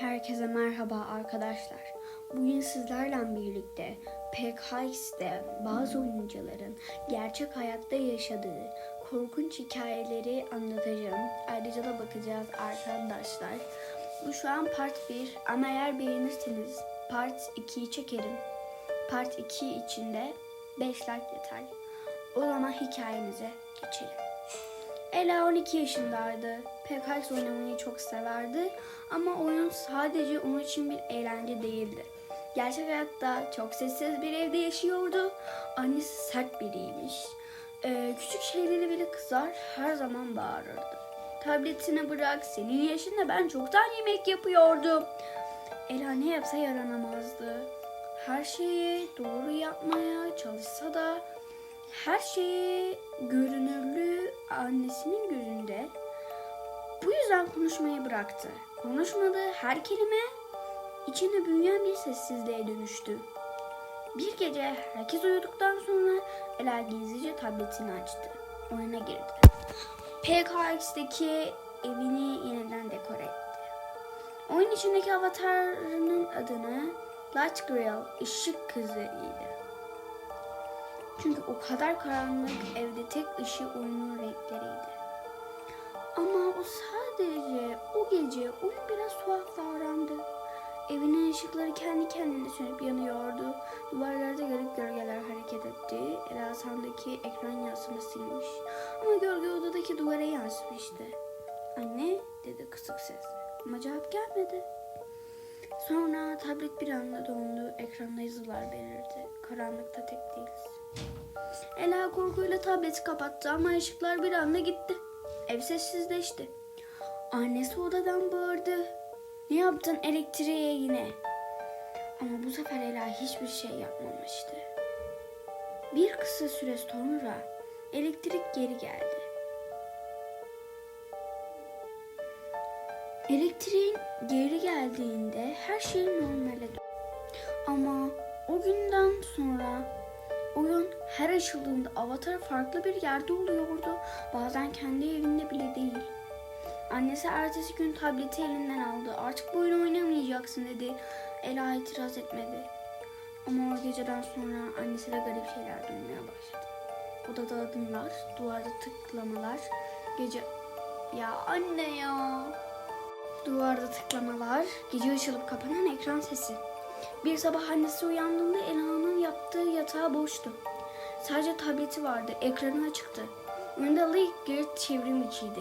Herkese merhaba arkadaşlar. Bugün sizlerle birlikte PKX'de bazı oyuncuların gerçek hayatta yaşadığı korkunç hikayeleri anlatacağım. Ayrıca da bakacağız arkadaşlar. Bu şu an part 1 ama eğer beğenirseniz part 2'yi çekerim. Part 2 içinde 5 like yeter. O zaman hikayemize geçelim. Ela 12 yaşındaydı. PKX oynamayı çok severdi ama oyun sadece onun için bir eğlence değildi. Gerçek hayatta çok sessiz bir evde yaşıyordu. Annesi sert biriymiş. Ee, küçük şeyleri bile kızar, her zaman bağırırdı. Tabletini bırak, senin yaşında ben çoktan yemek yapıyordum. Ela ne yapsa yaranamazdı. Her şeyi doğru yapmaya çalışsa da her şeyi görünürlü annesinin gözünde. Bu yüzden konuşmayı bıraktı. Konuşmadığı her kelime içinde büyüyen bir sessizliğe dönüştü. Bir gece herkes uyuduktan sonra Ela gizlice tabletini açtı. Oyuna girdi. PKX'deki evini yeniden dekore etti. Oyun içindeki avatarının adını Light Grill, ışık kızı idi. Çünkü o kadar karanlık evde tek ışığı oyunun gece oyun biraz tuhaf davrandı. Evinin ışıkları kendi kendine sönüp yanıyordu. Duvarlarda garip gölgeler hareket etti. Elasan'daki ekran yansımasıymış. Ama gölge odadaki duvara yansımıştı. Anne dedi kısık sesle. Ama cevap gelmedi. Sonra tablet bir anda dondu. Ekranda yazılar belirdi. Karanlıkta tek değiliz. Ela korkuyla tableti kapattı ama ışıklar bir anda gitti. Ev sessizleşti. Annesi odadan bağırdı. Ne yaptın elektriğe yine? Ama bu sefer Ela hiçbir şey yapmamıştı. Bir kısa süre sonra elektrik geri geldi. Elektriğin geri geldiğinde her şey normale döndü. Ama o günden sonra oyun her açıldığında avatar farklı bir yerde oluyordu. Bazen kendi evinde bile değil. Annesi ertesi gün tableti elinden aldı. Artık bu oyunu oynamayacaksın dedi. Ela itiraz etmedi. Ama o geceden sonra annesi de garip şeyler duymaya başladı. Odada adımlar, duvarda tıklamalar, gece... Ya anne ya! Duvarda tıklamalar, gece açılıp kapanan ekran sesi. Bir sabah annesi uyandığında Ela'nın yattığı yatağı boştu. Sadece tableti vardı, ekranı açıktı. Önünde Lickgert çevrim içiydi.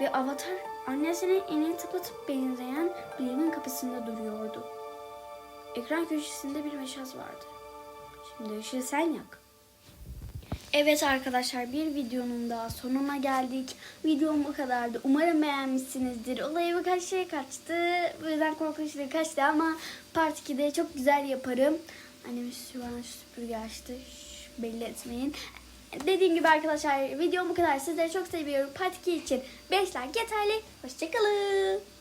Ve avatar annesine enine tıpatıp benzeyen bir evin kapısında duruyordu. Ekran köşesinde bir meşaz vardı. Şimdi ışığı sen yak. Evet arkadaşlar bir videonun daha sonuna geldik. Videom bu kadardı. Umarım beğenmişsinizdir. Olayı birkaç şey kaçtı. Bu yüzden korkunçları kaçtı ama part 2'de çok güzel yaparım. Annem şu an süpürge açtı. Şş, belli etmeyin. Dediğim gibi arkadaşlar videom bu kadar. Sizleri çok seviyorum. Part 2 için 5 like yeterli. Hoşçakalın.